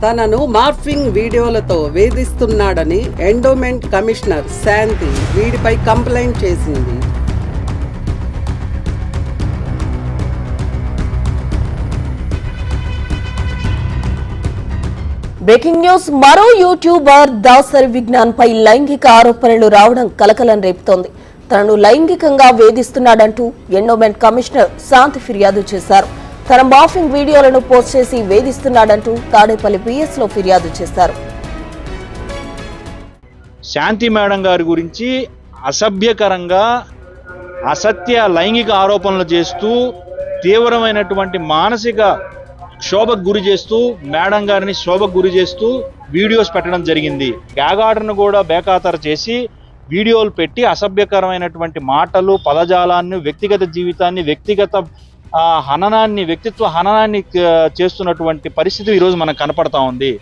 తనను మార్ఫింగ్ వీడియోలతో వేధిస్తున్నాడని ఎండోమెంట్ కమిషనర్ శాంతి వీడిపై కంప్లైంట్ చేసింది. బ్రేకింగ్ న్యూస్ మరో యూట్యూబర్ దాసరి విజ్ఞాన్ పై లైంగిక ఆరోపణలు రావడం కలకలం రేపుతోంది. తనను లైంగికంగా వేధిస్తున్నాడంటూ ఎండోమెంట్ కమిషనర్ శాంతి ఫిర్యాదు చేశారు. తన మాఫింగ్ వీడియోలను పోస్ట్ చేసి వేధిస్తున్నాడంటూ తాడేపల్లి పిఎస్లో ఫిర్యాదు చేశారు. శాంతి మేడం గారి గురించి అసభ్యకరంగా అసత్య లైంగిక ఆరోపణలు చేస్తూ తీవ్రమైనటువంటి మానసిక శోభకు గురి చేస్తూ మేడం గారిని శోభకు గురి చేస్తూ వీడియోస్ పెట్టడం జరిగింది. గ్యాగ్ కూడా బేఖాతరు చేసి వీడియోలు పెట్టి అసభ్యకరమైనటువంటి మాటలు పదజాలాన్ని వ్యక్తిగత జీవితాన్ని వ్యక్తిగత హననాన్ని వ్యక్తిత్వ హననాన్ని చేస్తున్నటువంటి పరిస్థితి ఈరోజు మనకు కనపడతా ఉంది.